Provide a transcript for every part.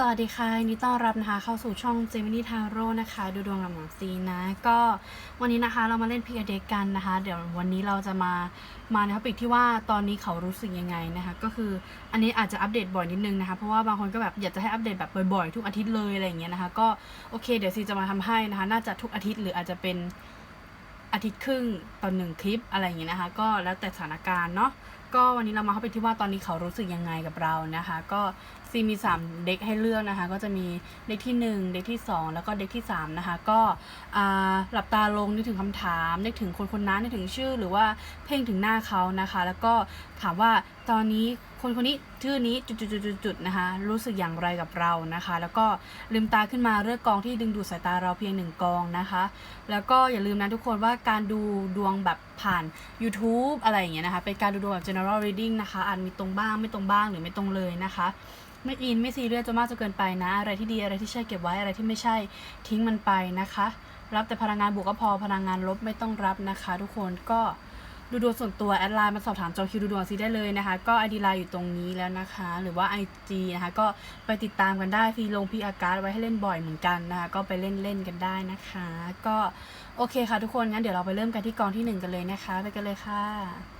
สวัสดีค่ะยินดีต้อนรับนะคะเข้าสู่ช่องเจมินี่ทาโร่นะคะ ดูดวงกับหมอซีนะ ก็วันนี้นะคะเรามาเล่นพีกเด็กกันนะคะ เดี๋ยววันนี้เราจะมามาในท็อปิกที่ว่าตอนนี้เขารู้สึกยังไงนะคะ ก็คืออันนี้อาจจะอัปเดตบ่อยนิดนึงนะคะ เพราะว่าบางคนก็แบบอยากจะให้อัปเดตแบบบ่อยๆ ทุกอาทิตย์เลยอะไรอย่างเงี้ยนะคะ ก็โอเคเดี๋ยวซีจะมาทำให้นะคะ น่าจะทุกอาทิตย์หรืออาจจะเป็นอาทิตย์ครึ่งต่อหนึ่งคลิปอะไรอย่างเงี้ยนะคะ ก็แล้วแต่สถานการณ์เนาะก็วันนี้เรามาเข้าไปที่ว่าตอนนี้เขารู้สึกยังไงกับเรานะคะ ก็ ซีมี 3 เด็กให้เลือกนะคะ ก็จะมีเด็กที่ 1 เด็กที่ 2 แล้วก็เด็กที่ 3 นะคะ ก็หลับตาลงนึกถึงคำถามนึกถึงคนคนนั้นนึกถึงชื่อ หรือว่าเพ่งถึงหน้าเขานะคะ แล้วก็ถามว่าตอนนี้คนคนนี้ชื่อนี้จุดๆๆๆนะคะ รู้สึกอย่างไรกับเรานะคะ แล้วก็ลืมตาขึ้นมาเลือกกองที่ดึงดูดสายตาเราเพียงหนึ่งกองนะคะ แล้วก็อย่าลืมนะทุกคนว่าการดูดวงแบบผ่าน YouTube อะไรอย่างเงี้ยนะคะ เป็นการดูดวงแบบ general reading นะคะอาจมีตรงบ้างไม่ตรงบ้างหรือไม่ตรงเลยนะคะ ไม่อินไม่ซีเรียสจนมากจนเกินไปนะ อะไรที่ดีอะไรที่ใช่เก็บไว้อะไรที่ไม่ใช่ทิ้งมันไปนะคะ รับแต่พลังงานบวกก็พอพลังงานลบไม่ต้องรับนะคะ ทุกคนก็ดูดวงส่วนตัวแอดไลน์มาสอบถามจองคิวดูดวงซีได้เลยนะคะ ก็ไอดีไลน์อยู่ตรงนี้แล้วนะคะ หรือว่า IG นะคะ ก็ไปติดตามกันได้ฟีลงพีอาการดไว้ให้เล่นบ่อยเหมือนกันนะคะ ก็ไปเล่นเล่นกันได้นะคะ ก็โอเคค่ะทุกคนงั้นเดี๋ยวเราไปเริ่มกันที่กองที่หนึ่งกันเลยนะคะ ไปกันเลยค่ะ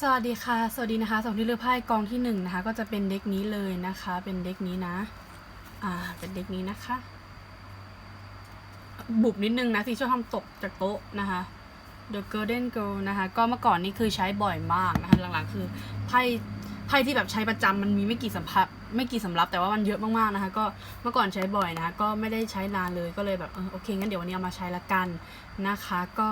สวัสดีค่ะ สวัสดีนะคะสองที่เลือกไพ่กองที่หนึ่งนะคะ ก็จะเป็นเด็กนี้เลยนะคะ เป็นเด็กนี้นะ อ่า เป็นเด็กนี้นะคะ บุบนิดนึงนะที่ชอบทำตกจากโต๊ะนะคะ The Golden Girl นะคะ ก็เมื่อก่อนนี่คือใช้บ่อยมากนะคะ หลังๆ คือไพ่ไพ่ที่แบบใช้ประจำมันมีไม่กี่สัมผัส ไม่กี่สำรับแต่ว่ามันเยอะมากๆนะคะก็เมื่อก่อนใช้บ่อยนะก็ไม่ได้ใช้นานเลยก็เลยแบบเออโอเคงั้นเดี๋ยววันนี้เอามาใช้ละกันนะคะ ก็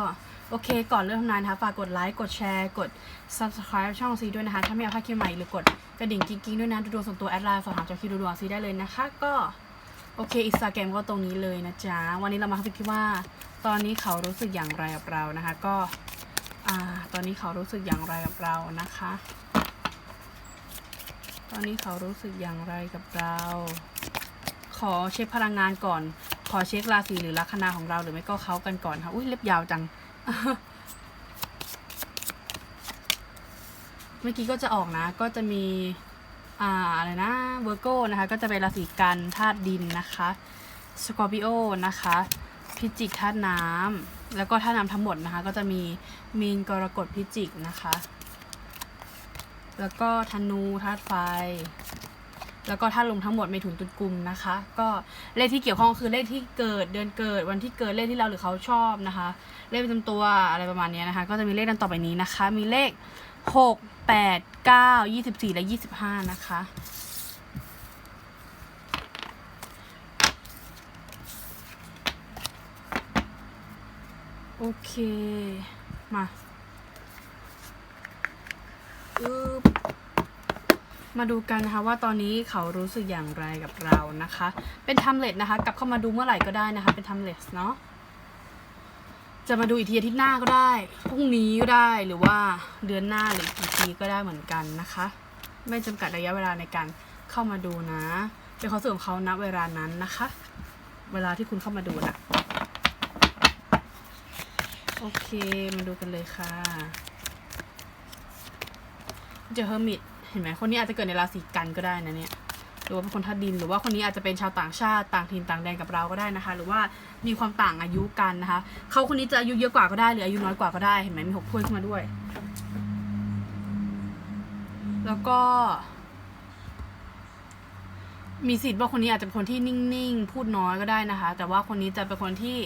โอเค ก่อนเริ่มทำงานนะคะฝากกดไลค์กดแชร์กด subscribe ช่องซีด้วยนะคะ ถ้าไม่อยากพลาดคลิปใหม่หรือกดกระดิ่งกิ๊งๆด้วยนะดูดวงส่วนตัวแอดไลน์สอบถามจากคิวดูดวงซีได้เลยนะคะ ก็โอเคอินสตาแกรมก็ตรงนี้เลยนะจ๊ะ วันนี้เรามาคิดว่า ตอนนี้เขารู้สึกอย่างไรกับเรานะคะ ก็อ่าตอนนี้เขารู้สึกอย่างไรกับเรานะคะ อนนี้เขารู้สึกอย่างไรกับเรา ขอเช็คพลังงานก่อน ขอเช็คราศีหรือลัคนาของเราหรือไม่ก็เขากันก่อนค่ะ อุ้ยเล็บยาวจัง เมื่อกี้ก็จะออกนะ ก็จะมี อ่าอะไรนะ เวอร์โก้นะคะ ก็จะเป็นราศีกันธาตุดินนะคะ สกอร์ปิโอนะคะ พิจิกธาตุน้ำแล้วก็ธาตุน้ำทั้งหมดนะคะ ก็จะมีมีนกรกฎพิจิกนะคะ แล้วก็ธนูธาตุไฟ แล้วก็ธาตุลมทั้งหมดเมถุนตุลกุมนะคะ ก็เลขที่เกี่ยวข้องคือเลขที่เกิดเดือนเกิดวันที่เกิดเลขที่เราหรือเขาชอบนะคะ เลขประจำตัวอะไรประมาณนี้นะคะ ก็จะมีเลขดังต่อไปนี้นะคะ มีเลขหกแปดเก้ายี่สิบสี่และยี่สิบห้านะคะโอเค มา มาดูกันนะคะว่าตอนนี้เขารู้สึกอย่างไรกับเรานะคะ เป็นทัมเลตนะคะ กลับเข้ามาดูเมื่อไหร่ก็ได้นะคะ เป็นทัมเลตเนาะจะมาดูอีกทีอาทิตย์หน้าก็ได้พรุ่งนี้ก็ได้หรือว่าเดือนหน้าหรืออีกกี่ทีก็ได้เหมือนกันนะคะ ไม่จำกัดระยะเวลาในการเข้ามาดูนะเป็นข้อเสริมเขาณเวลานั้นนะคะ เวลาที่คุณเข้ามาดูนะโอเคมาดูกันเลยค่ะ เจอเฮอร์มิตเห็นไหมคนนี้อาจจะเกิดในราศีกันก็ได้นะเนี่ยหรือว่าเป็นคนธาตุดิน หรือว่าคนนี้อาจจะเป็นชาวต่างชาติต่างถิ่นต่างแดนกับเราก็ได้นะคะ หรือว่ามีความต่างอายุกันนะคะเขาคนนี้จะอายุเยอะกว่าก็ได้หรืออายุน้อยกว่าก็ได้เห็นไหมมีหกถ้วยขึ้นมาด้วย แล้วก็ มีสิทธิ์ว่าคนนี้อาจจะเป็นคนที่นิ่งๆ พูดน้อยก็ได้นะคะ แต่ว่าคนนี้จะเป็นคนที่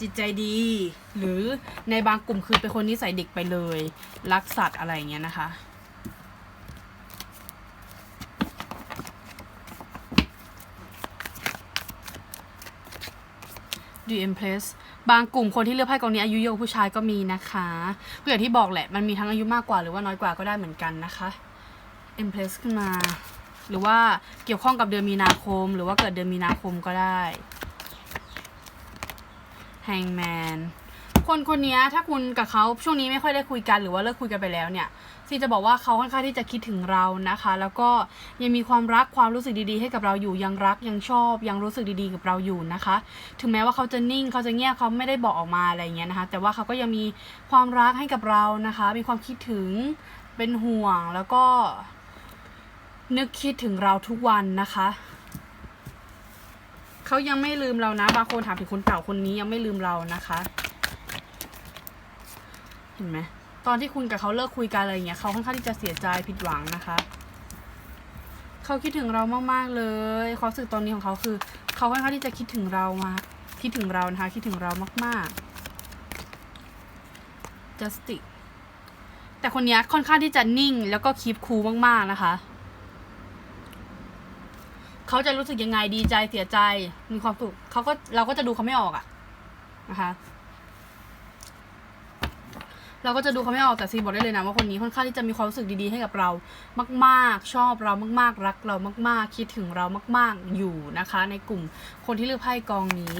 จิตใจดี หรือในบางกลุ่มคือเป็นคนนิสัยเด็กไปเลย รักสัตว์อะไรอย่างเงี้ยนะคะ ดูเอ็มเพลสบางกลุ่มคนที่เลือกไพ่กองนี้อายุเยอะผู้ชายก็มีนะคะเพื่อที่บอกแหละมันมีทั้งอายุมากกว่าหรือว่าน้อยกว่าก็ได้เหมือนกันนะคะเอ็มเพลสขึ้นมา หรือว่าเกี่ยวข้องกับเดือนมีนาคม หรือว่าเกิดเดือนมีนาคมก็ได้แฮงแมน คนคนนี้ถ้าคุณกับเขาช่วงนี้ไม่ค่อยได้คุยกันหรือว่าเลิกคุยกันไปแล้วเนี่ยซีจะบอกว่าเขาค่อนข้างที่จะคิดถึงเรานะคะ แล้วก็ยังมีความรักความรู้สึกดีๆ ให้กับเราอยู่ยังรักยังชอบ ยังรู้สึกดีๆกับเราอยู่นะคะ ถึงแม้ว่าเขาจะนิ่งเขาจะเงียบเขาไม่ได้บอกออกมาอะไรเงี้ยนะคะ แต่ว่าเขาก็ยังมีความรักให้กับเรานะคะ มีความคิดถึงเป็นห่วงแล้วก็ นึกคิดถึงเราทุกวันนะคะเขายังไม่ลืมเรานะบางคนถามถึงคนเก่าคนนี้ยังไม่ลืมเรานะคะ เห็นไหมตอนที่คุณกับเขาเลิกคุยกันอะไรอย่างเงี้ยเขาค่อนข้างที่จะเสียใจผิดหวังนะคะเขาคิดถึงเรามากๆเลยความรู้สึกตอนนี้ของเขาคือเขาค่อนข้างที่จะคิดถึงเรามาคิดถึงเรานะคะคิดถึงเรามากๆ justice แต่คนนี้ค่อนข้างที่จะนิ่งแล้วก็คีบคูลมากๆนะคะเขาจะรู้สึกยังไงดีใจเสียใจมีความสุขเขาก็เราก็จะดูเขาไม่ออกอะนะคะ เราก็จะดูเขาไม่ออกแต่ซีบอกได้เลยนะว่าคนนี้ค่อนข้างที่จะมีความรู้สึกดีๆให้กับเรามากๆ ชอบเรามากๆ รักเรามาก ๆ คิดถึงเรามาก ๆ อยู่นะคะ ในกลุ่มคนที่เลือกไพ่กองนี้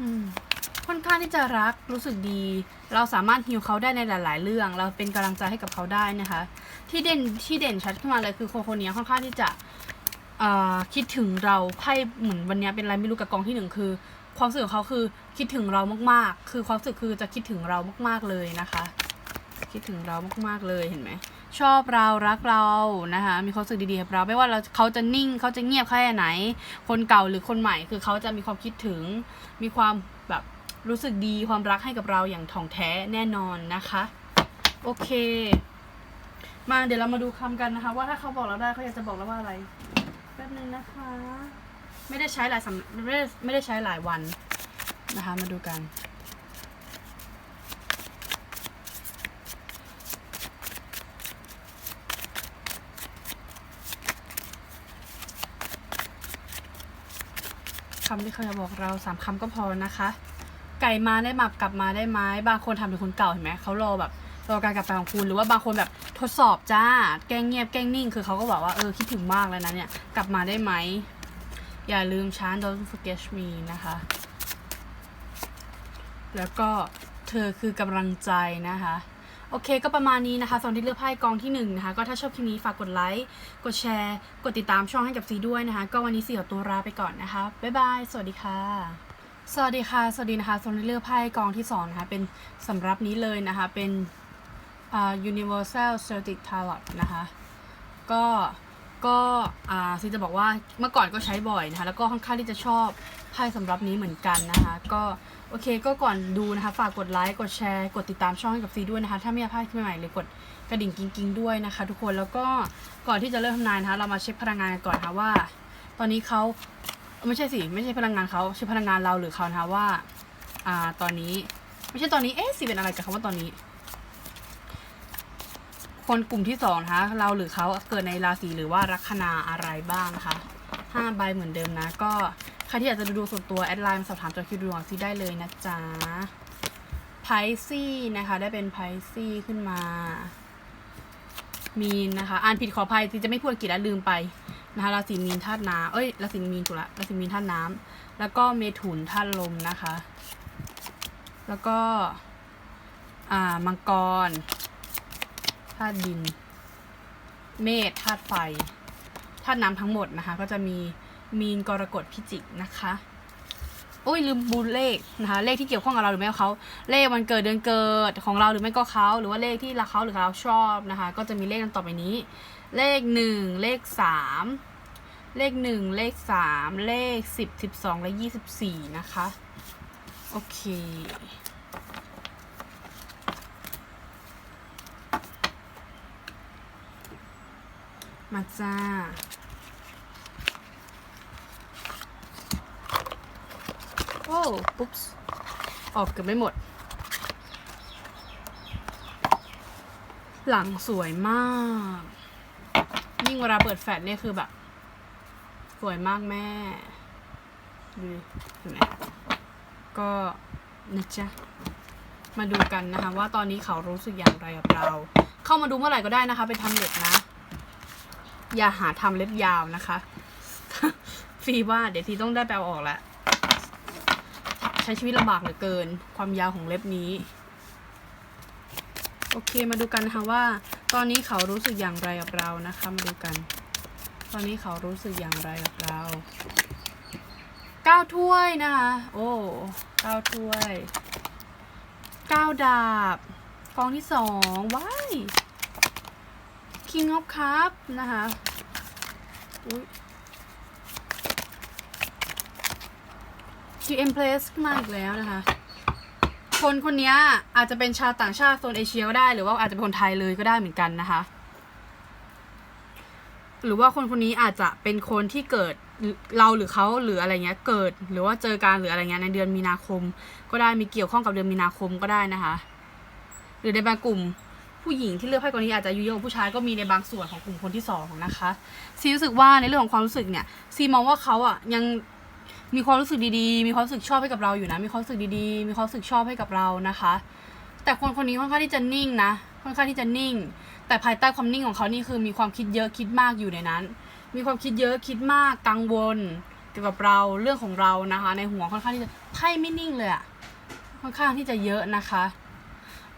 อืมค่อนข้างที่จะรักรู้สึกดี เราสามารถฮิวเขาได้ในหลาย ๆ เรื่อง เราเป็นกำลังใจให้กับเขาได้นะคะ ที่เด่นที่เด่นชัดขึ้นมาเลยคือคนคนนี้ค่อนข้างที่จะ คิดถึงเราไพ่เหมือนวันนี้เป็นอะไรไม่รู้กับกองที่หนึ่งคือ ความรู้สึกของเขาคือคิดถึงเรามากๆ คือความรู้สึกคือจะคิดถึงเรามากๆเลยนะคะ คิดถึงเรามากๆเลยเห็นไหมชอบเรารักเรานะคะมีความรู้สึกดีๆกับเราไม่ว่าเราเขาจะนิ่งเขาจะเงียบแค่ไหน คนเก่าหรือคนใหม่ คือเขาจะมีความคิดถึง มีความแบบรู้สึกดีความรักให้กับเราอย่างถ่องแท้แน่นอนนะคะ โอเค มาเดี๋ยวเรามาดูคำกันนะคะ ว่าถ้าเขาบอกเราได้เขาอยากจะบอกเราว่าอะไร ป๊บนึงนะคะ ไม่ได้ใช้หลายสำไม่ได้ไม่ได้ใช้หลายวันนะคะ มาดูกันคำที่เขาจะบอกเราสามคำก็พอนะคะ ไก่มาได้หมักกลับมาได้ไหมบางคนทำเป็นคนเก่าเห็นไหมเขารอแบบรอการกลับไปของคุณหรือว่าบางคนแบบทดสอบจ้า แกล้งเงียบแกล้งนิ่ง คือเขาก็บอกว่าเออคิดถึงมากแล้วนะเนี่ย กลับมาได้ไหม อย่าลืมฉัน don't forget me นะคะ แล้วก็เธอคือกำลังใจนะคะโอเคก็ประมาณนี้นะคะสำหรับที่เลือกไพ่กองที่หนึ่งนะคะก็ถ้าชอบคลิปนี้ฝากกดไลค์กดแชร์ กดติดตามช่องให้กับซีด้วยนะคะ ก็วันนี้ซีขอตัวลาไปก่อนนะคะ บ๊ายบาย สวัสดีค่ะ สวัสดีค่ะ สวัสดีนะคะสำหรับที่เลือกไพ่กองที่สองนะคะเป็นสำรับนี้เลยนะคะเป็นอ่า universal celtic tarot นะคะ ก็ ก็อ่าซีจะบอกว่าเมื่อก่อนก็ใช้บ่อยนะคะ แล้วก็ค่อนข้างที่จะชอบไพ่สำรับนี้เหมือนกันนะคะ ก็โอเคก็ก่อนดูนะคะ ฝากกดไลค์กดแชร์ กดติดตามช่องให้กับซีด้วยนะคะ ถ้าไม่อยากพลาดคลิปใหม่ๆหรือกดกระดิ่งกิ้งๆด้วยนะคะ ทุกคนแล้วก็ก่อนที่จะเริ่มทำนายนะคะ เรามาเช็คพลังงานกันก่อนนะคะว่า ตอนนี้เขาไม่ใช่สิไม่ใช่พลังงานเขาใช่พลังงานเราหรือเขานะคะว่าอ่าตอนนี้ ไม่ใช่ตอนนี้เอ๊ะสิเป็นอะไรกับคำว่าตอนนี้ คนกลุ่มที่สองนะคะเราหรือเขาเกิดในราศีหรือว่าลัคนาอะไรบ้างนะคะห้าใบเหมือนเดิมนะ ก็ใครที่อยากจะดูดวงส่วนตัวแอดไลน์สอบถามจอคิวดวงซีได้เลยนะจ๊ะไพซี่นะคะ ได้เป็นไพซี่ขึ้นมา มีนนะคะ อ่านผิดขออภัยซีจะไม่พูดอังกฤษแล้วลืมไปนะคะราศีมีนธาตุน้ำเอ้ยราศีมีนถูกละราศีมีนธาตุน้ำแล้วก็เมถุนธาตุลมนะคะ แล้วก็ อ่ามังกร ธาตุดิน เมษธาตุไฟธาตุน้ำทั้งหมดนะคะ ก็จะมีมีนกรกฎพิจิกนะคะโอ้ยลืมบูเลขนะคะเลขที่เกี่ยวข้องกับเราหรือไม่กับเขาเลขวันเกิดเดือนเกิดของเราหรือไม่ก็เขาหรือว่าเลขที่เราเขาหรือเราชอบนะคะ ก็จะมีเลขดังต่อไปนี้ เลขหนึ่งเลขสามเลขหนึ่งเลขสามเลขสิบสิบสองและยี่สิบสี่นะคะ โอเค มาจ้า โอ้ปุ๊บสออกเกือบไม่หมด หลังสวยมาก ยิ่งเวลาเปิดแฟลชเนี่ยคือแบบ สวยมากแม่ ดูดิเห็นไหมก็นะจ๊ะ มาดูกันนะคะ ว่าตอนนี้เขารู้สึกอย่างไรกับเรา เข้ามาดูเมื่อไหร่ก็ได้นะคะ เป็นทำเล็บนะ อย่าหาทำเล็บยาวนะคะฟีว่าเดี๋ยวทีต้องได้แปลออกแล้วใช้ชีวิตลำบากเหลือเกิน ความยาวของเล็บนี้ โอเคมาดูกันนะคะว่า ตอนนี้เขารู้สึกอย่างไรกับเรานะคะ มาดูกัน ตอนนี้เขารู้สึกอย่างไรกับเราเก้าถ้วยนะคะ โอ้เก้าถ้วยเก้าดาบกองที่สองว้าย King of Cup นะคะ GM Place มาอีกแล้วนะคะ คนคนนี้อาจจะเป็นชาวต่างชาติโซนเอเชียก็ได้ หรือว่าอาจจะเป็นคนไทยเลยก็ได้เหมือนกันนะคะ หรือว่าคนคนนี้อาจจะเป็นคนที่เกิดเราหรือเขาหรืออะไรเงี้ยเกิด หรือว่าเจอการหรืออะไรเงี้ยในเดือนมีนาคม ก็ได้มีเกี่ยวข้องกับเดือนมีนาคมก็ได้นะคะ หรือในบางกลุ่ม ผู้หญิงที่เลือกไพ่กรณีอาจจะยุเยอะกว่าผู้ชายก็มีในบางส่วนของกลุ่มคนที่สองนะคะซีรู้สึกว่าในเรื่องของความรู้สึกเนี่ยซีมองว่าเขาอะยังมีความรู้สึกดีๆ มีความรู้สึกชอบให้กับเราอยู่นะ มีความรู้สึกดีๆ มีความรู้สึกชอบให้กับเรานะคะ แต่คนคนนี้ค่อนข้างที่จะนิ่งนะ ค่อนข้างที่จะนิ่ง แต่ภายใต้ความนิ่งของเขานี่คือมีความคิดเยอะคิดมากอยู่ในนั้น มีความคิดเยอะคิดมากกังวลเกี่ยวกับเราเรื่องของเรานะคะ ในหัวค่อนข้างที่จะไพ่ไม่นิ่งเลยอะค่อนข้างที่จะเยอะนะคะ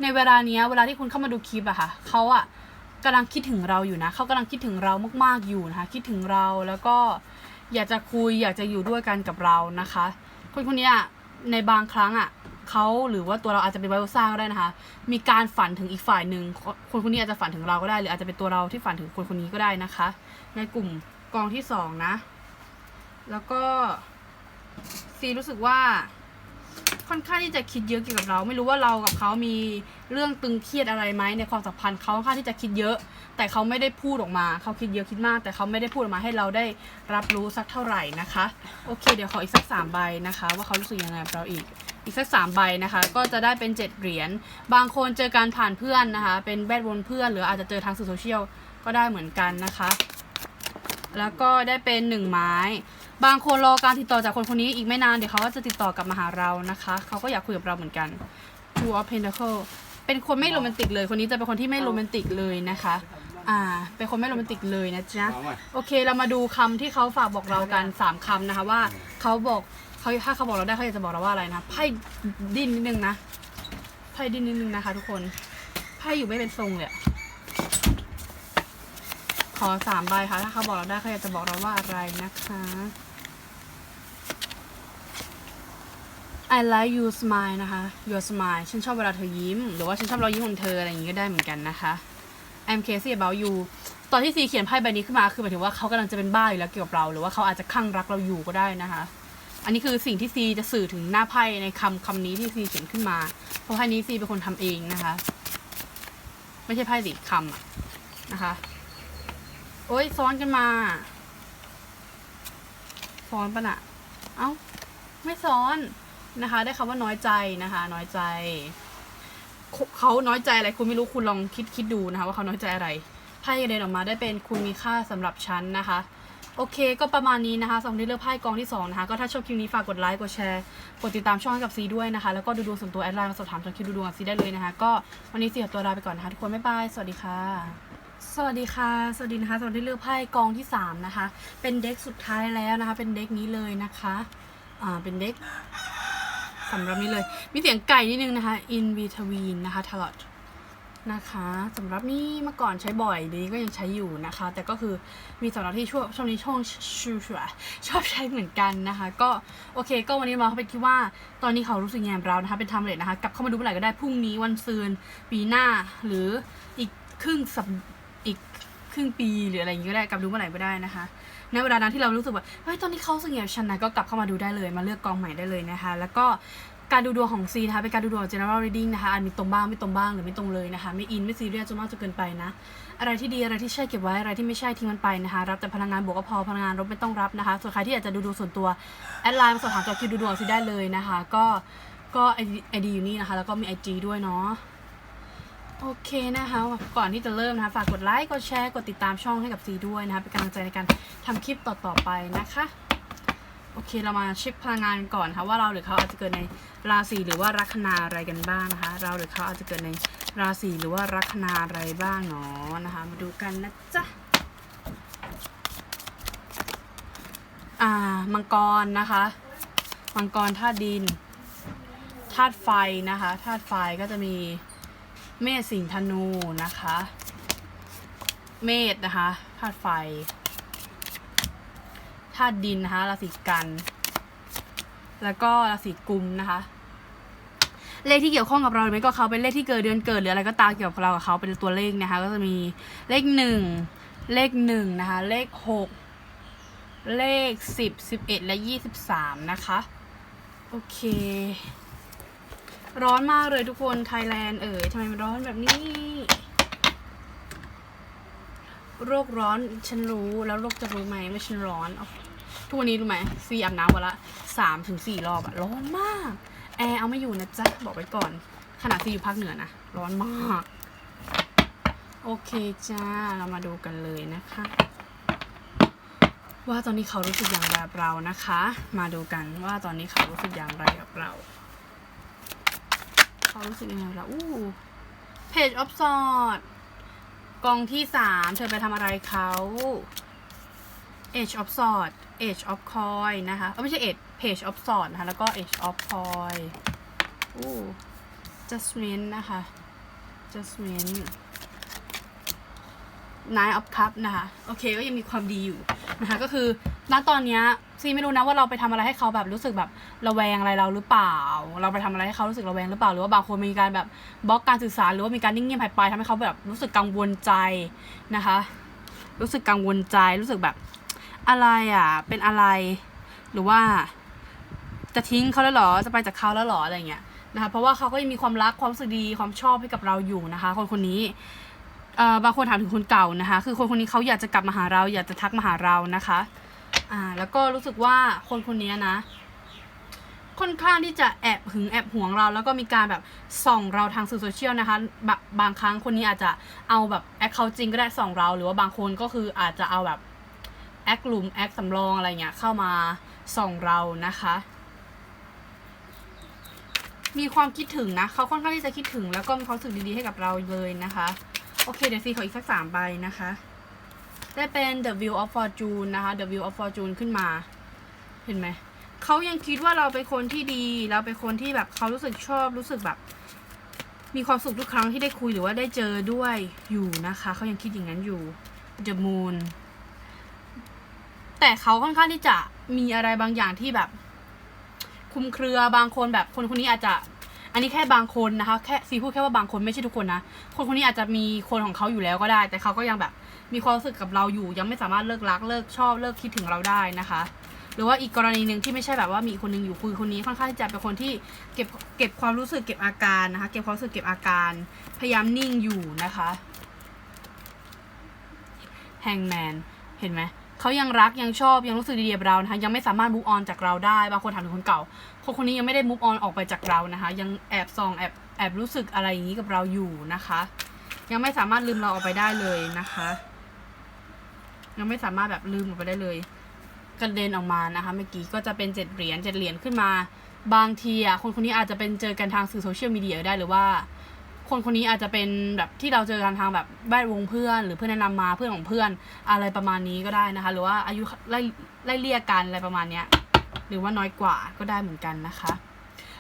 ในเวลาเนี้ยเวลาที่คุณเข้ามาดูคลิปอะค่ะเขาอะกำลังคิดถึงเราอยู่นะเขากำลังคิดถึงเรามาก ๆอยู่นะคะ คิดถึงเราแล้วก็อยากจะคุยอยากจะอยู่ด้วยกันกับเรานะคะ คนคนนี้อะในบางครั้งอะเขาหรือว่าตัวเราอาจจะเป็นไบโอซ่าก็ได้นะคะ มีการฝันถึงอีกฝ่ายหนึ่งคนคนนี้อาจจะฝันถึงเราก็ได้ หรืออาจจะเป็นตัวเราที่ฝันถึงคนคนนี้ก็ได้นะคะ ในกลุ่มกองที่สองนะ แล้วก็ซีรู้สึกว่า ค่อนข้างที่จะคิดเยอะเกี่ยวกับเรา ไม่รู้ว่าเรากับเขามีเรื่องตึงเครียดอะไรไหมในความสัมพันธ์เขาค่อนข้างที่จะคิดเยอะ แต่เขาไม่ได้พูดออกมา เขาคิดเยอะคิดมาก แต่เขาไม่ได้พูดออกมาให้เราได้รับรู้สักเท่าไหร่นะคะ โอเค เดี๋ยวขออีกสักสามใบนะคะ ว่าเขารู้สึกยังไงกับเราอีกอีกสักสามใบนะคะ ก็จะได้เป็นเจ็ดเหรียญบางคนเจอการผ่านเพื่อนนะคะ เป็นแวดวงเพื่อนหรืออาจจะเจอทางสื่อโซเชียลก็ได้เหมือนกันนะคะ แล้วก็ได้เป็นหนึ่งไม้ บางคนรอการติดต่อจากคนคนนี้อีกไม่นานเดี๋ยวเขาก็จะติดต่อกลับมาหาเรานะคะเขาก็อยากคุยกับเราเหมือนกัน Two of Pentacles เป็นคนไม่โรแมนติกเลยคนนี้จะเป็นคนที่ไม่โรแมนติกเลยนะคะ อ่า เป็นคนไม่โรแมนติกเลยนะจ๊ะโอเคเรามาดูคำที่เขาฝากบอกเรากันสามคำนะคะว่าเขาบอกเขาถ้าเขาบอกเราได้เขาอยากจะบอกเราว่าอะไรนะไพ่ดิ้นนิดนึงนะไพ่ดิ้นนิดนึงนะคะ ทุกคนไพ่อยู่ไม่เป็นทรงเลยขอสามใบค่ะ ถ้าเขาบอกเราได้เขาอยากจะบอกเราว่าอะไรนะคะ I like you smile นะคะ your smile ฉันชอบเวลาเธอยิ้ม หรือว่าฉันชอบรอยยิ้มของเธออะไรอย่างนี้ก็ได้เหมือนกันนะคะ I'm crazy about you ตอนที่ซีเขียนไพ่ใบนี้ขึ้นมาคือหมายถึงว่าเขากำลังจะเป็นบ้าอยู่แล้วเกี่ยวกับเรา หรือว่าเขาอาจจะคลั่งรักเราอยู่ก็ได้นะคะ อันนี้คือสิ่งที่ซีจะสื่อถึงหน้าไพ่ในคำคำนี้ที่ซีเขียนขึ้นมา เพราะไพ่นี้ซีเป็นคนทำเองนะคะ ไม่ใช่ไพ่สิคำนะคะ โอ๊ยซ้อนกันมาซ้อนปะน่ะเอ้า ไม่ซ้อน นะคะ ได้คำว่าน้อยใจนะคะ น้อยใจเขาน้อยใจอะไรคุณไม่รู้คุณลองคิดคิดดูนะคะ ว่าเขาน้อยใจอะไรไพ่เดินออกมาได้เป็นคุณมีค่าสำหรับฉันนะคะ โอเค ก็ประมาณนี้นะคะสำหรับที่เลือกไพ่กองที่สองนะคะก็ถ้าชอบคลิปนี้ฝากกดไลค์กดแชร์กดติดตามช่องให้กับซีด้วยนะคะ แล้วก็ดูดวงส่วนตัวแอดไลน์มาสอบถามจองคิวดูดวงกับซีได้เลยนะคะ ก็วันนี้ซีขอตัวลาไปก่อนนะคะทุกคนบ๊ายบายสวัสดีค่ะ สวัสดีค่ะ สวัสดีนะคะสำหรับที่เลือกไพ่กองที่สามนะคะเป็นเด็กสุดท้ายแล้วนะคะ เป็นเด็กนี้เลยนะคะอ่าเป็นเด็ก สำหรับนี้เลย มีเสียงไก่นิดนึงนะคะ in between นะคะ tarot นะคะสำหรับนี่เมื่อก่อนใช้บ่อยเดี๋ยวนี้ก็ยังใช้อยู่นะคะ แต่ก็คือมีสำหรับที่ช่วงช่วงนี้ช่วงชูชัวชอบใช้เหมือนกันนะคะ ก็โอเค ก็วันนี้มาเขาไปคิดว่า ตอนนี้เขารู้สึกยังไงกับเรานะคะ เป็นทำเลทนะคะ กลับเข้ามาดูเมื่อไหร่ก็ได้พรุ่งนี้วันซืนปีหน้าหรืออีกครึ่งสัปอีกครึ่งปีหรืออะไรอย่างนี้ก็ได้กลับดูเมื่อไหร่ก็ได้นะคะ ในเวลานั้นที่เรารู้สึกว่าเฮ้ยตอนนี้เขารู้สึกยังไงกับฉันนะก็กลับเข้ามาดูได้เลย มาเลือกกองใหม่ได้เลยนะคะ แล้วก็การดูดวงของซีนะคะเป็นการดูดวง general reading นะคะอาจมีตรงบ้างไม่ตรงบ้างหรือไม่ตรงเลยนะคะ ไม่อินไม่ซีเรียสจนมากจนเกินไปนะ อะไรที่ดีอะไรที่ใช่เก็บไว้อะไรที่ไม่ใช่ทิ้งมันไปนะคะ รับแต่พลังงานบวกก็พอพลังงานลบไม่ต้องรับนะคะ ส่วนใครที่อยากจะดูดวงส่วนตัวแอดไลน์มาสอบถามจอคิวดูดวงซีได้เลยนะคะ ก็ก็ไอดีอยู่นี่นะคะ แล้วก็มี IG ด้วยเนาะ โอเคนะคะ ก่อนที่จะเริ่มนะคะฝากกดไลค์กดแชร์กดติดตามช่องให้กับซีด้วยนะคะเป็นกำลังใจในการทำคลิปต่อๆไปนะคะ โอเคเรามาเช็คพลังงานก่อนค่ะว่าเราหรือเขาอาจจะเกิดในราศีหรือว่าลัคนาอะไรกันบ้างนะคะ เราหรือเขาอาจจะเกิดในราศีหรือว่าลัคนาอะไรบ้างเนาะนะคะ มาดูกันนะจ๊ะอ่ามังกรนะคะมังกรธาตุดินธาตุไฟนะคะธาตุไฟก็จะมี เมษสิงธนูนะคะ เมษนะคะธาตุไฟธาตุดินนะคะราศีกัน แล้วก็ราศีกุมนะคะ เลขที่เกี่ยวข้องกับเราหรือไม่ก็เขาเป็นเลขที่เกิดเดือนเกิดหรืออะไรก็ตามเกี่ยวกับเรากับเขาเป็นตัวเลขนะคะ ก็จะมีเลขหนึ่งเลขหนึ่งนะคะ เลขหกเลขสิบสิบเอ็ดและยี่สิบสามนะคะ โอเค ร้อนมากเลยทุกคนไทยแลนด์เอ๋ยทำไมมันร้อนแบบนี้ โรคร้อนฉันรู้แล้วโรคจะรู้ไหมว่าฉันร้อนอทุกวันนี้รู้ไหมซีอาบน้ำวันละสามถึงสี่รอบอะร้อนมาก แอร์เอาไม่อยู่นะจ๊ะ บอกไว้ก่อน ขนาดซีอยู่ภาคเหนือนะ ร้อนมาก โอเคจ้า เรามาดูกันเลยนะคะ ว่าตอนนี้เขารู้สึกอย่างไรกับเรานะคะ มาดูกันว่าตอนนี้เขารู้สึกอย่างไรกับเรา เขารู้สึกยังไงกับเราอู้เพจออฟซอดกองที่สามเธอไปทำอะไรเขา Age of Sword Age of Coin นะคะเอ้ยไม่ใช่ Age Page of Sword นะคะ แล้วก็ Age of Coin อู้ Jasmine นะคะ Jasmine Nine of Cup นะคะ โอเค ก็ยังมีความดีอยู่นะคะ ก็คือ ณตอนเนี้ยซีไม่รู้นะว่าเราไปทำอะไรให้เขาแบบรู้สึกแบบระแวงอะไรเราหรือเปล่า เราไปทำอะไรให้เขารู้สึกระแวงหรือเปล่าหรือว่าบางคนมีการแบบบล็อกการสื่อสารหรือว่ามีการนิ่งเงียบหายไปทำให้เขาแบบรู้สึกกังวลใจนะคะ รู้สึกกังวลใจรู้สึกแบบอะไรอะเป็นอะไร หรือว่า จะทิ้งเขาแล้วหรอจะไปจากเขาแล้วหรออะไรเงี้ยนะคะเพราะว่าเขาก็ยังมีความรักความสึกดีความชอบให้กับเราอยู่นะคะ คนคนนี้เอ่อบางคนถามถึงคนเก่านะคะ คือคนคนนี้เขาอยากจะกลับมาหาเรา อยากจะทักมาหาเรานะคะ อ่า แล้วก็รู้สึกว่าคนคนนี้นะ ค่อนข้างที่จะแอบหึงแอบหวงเรา แล้วก็มีการแบบส่องเราทางสื่อโซเชียลนะคะบบางครั้งคนนี้อาจจะเอาแบบแอคเขาจริงก็ได้ส่องเรา หรือว่าบางคนก็คืออาจจะเอาแบบแอคหลุมแอคสำรองอะไรเงี้ยเข้ามาส่องเรานะคะมีความคิดถึงนะเขาค่อนข้างที่จะคิดถึงแล้วก็มีความรู้สึกดีๆให้กับเราเลยนะคะ โอเคเดี๋ยวซีขออีกสักสามใบนะคะ ได้เป็น The View of Fortune นะคะ The View of Fortune ขึ้นมา เห็นไหม เขายังคิดว่าเราเป็นคนที่ดี เราเป็นคนที่แบบเขารู้สึกชอบ รู้สึกแบบ มีความสุขทุกครั้งที่ได้คุยหรือว่าได้เจอด้วยอยู่นะคะ เขายังคิดอย่างนั้นอยู่ The Moon แต่เขาค่อนข้างที่จะมีอะไรบางอย่างที่แบบ คุมเครือบางคนแบบคนคนนี้อาจจะอันนี้แค่บางคนนะคะ แค่ซีพูดแค่ว่าบางคนไม่ใช่ทุกคนนะ คนคนนี้อาจจะมีคนของเขาอยู่แล้วก็ได้ แต่เขาก็ยังแบบ มีความรู้สึกกับเราอยู่ ยังไม่สามารถเลิกรักเลิกชอบเลิกคิดถึงเราได้นะคะ หรือว่าอีกกรณีหนึ่งที่ไม่ใช่แบบว่ามีคนหนึงอยู่คือคนนี้ค่อนข้างที่จะเป็นคนที่เก็บเก็บความรู้สึกเก็บอาการนะคะ เก็บความรู้สึกเก็บอาการ พยายามนิ่งอยู่นะคะแฮงแมนเห็นไหมเขายังรักยังชอบยังรู้สึกดีๆกับเรานะคะยังไม่สามารถ move on จากเราได้บางคนถามถึงคนเก่าคนคนนี้ยังไม่ได้ move on ออกไปจากเรานะคะ ยังแอบส่องแอบแอบรู้สึกอะไรอย่างนี้กับเราอยู่นะคะ ยังไม่สามารถลืมเราออกไปได้เลยนะคะ ยังไม่สามารถแบบลืมออกไปได้เลยกระเด็นออกมานะคะเมื่อกี้ก็จะเป็นเจ็ดเหรียญเจ็ดเหรียญขึ้นมา บางทีอะคนคนนี้อาจจะเป็นเจอกันทางสื่อโซเชียลมีเดียได้หรือว่า คนคนนี้อาจจะเป็นแบบที่เราเจอกันทางแบบแวดวงเพื่อน หรือเพื่อนแนะนำมาเพื่อนของเพื่อนอะไรประมาณนี้ก็ได้นะคะ หรือว่าอายุไล่ไล่เลี่ยกันอะไรประมาณเนี้ยหรือว่าน้อยกว่าก็ได้เหมือนกันนะคะ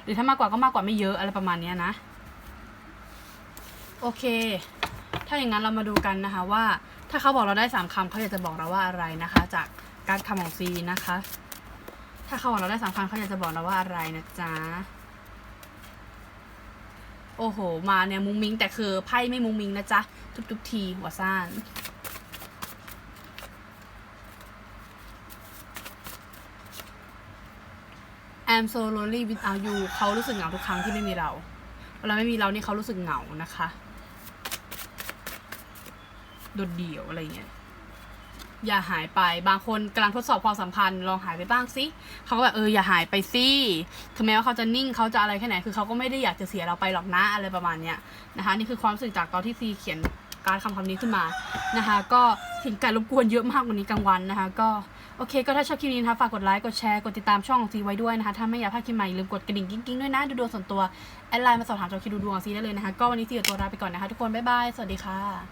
หรือถ้ามากกว่าก็มากกว่าไม่เยอะอะไรประมาณเนี้ยนะโอเค ถ้าอย่างนั้นเรามาดูกันนะคะว่า ถ้าเขาบอกเราได้สามคำเขาอยากจะบอกเราว่าอะไรนะคะ จากการคำของซีนะคะ ถ้าเขาบอกเราได้สามคำเขาอยากจะบอกเราว่าอะไรนะจ๊ะโอ้โห มาเนี่ยมุงมิงแต่คือไพ่ไม่มุงมิงนะจ๊ะ ทุกทุกทีหัวซ่าน I'm so lonely without you เขารู้สึกเหงาทุกครั้งที่ไม่มีเรา เวลาไม่มีเรานี่เขารู้สึกเหงานะคะ โดดเดี่ยวอะไรเงี้ยอย่าหายไปบางคนกำลังทดสอบความสัมพันธ์ลองหายไปบ้างสิเขาก็แบบเอออย่าหายไปสิคือแม้ว่าเขาจะนิ่งเขาจะอะไรแค่ไหนคือเขาก็ไม่ได้อยากจะเสียเราไปหรอกนะอะไรประมาณเนี้ยนะคะนี่คือความรู้สึกจากตอนที่ซีเขียนการคำคำนี้ขึ้นมานะคะ ก็ถึงการรบกวนเยอะมากวันนี้กลางวันนะคะ ก็โอเค ก็ถ้าชอบคลิปนี้นะคะฝากกดไลค์กดแชร์กดติดตามช่องของซีไว้ด้วยนะคะ ถ้าไม่อยากพลาดคลิปใหม่ลืมกดกระดิ่งกิ๊งๆด้วยนะดูดวงส่วนตัวแอดไลน์มาสอบถามจอคิวดูดวงของซีได้เลยนะคะ ก็วันนี้ซีขอตัวลาไปก่อนนะคะ ทุกคนบ๊ายบายสวัสดีค่ะ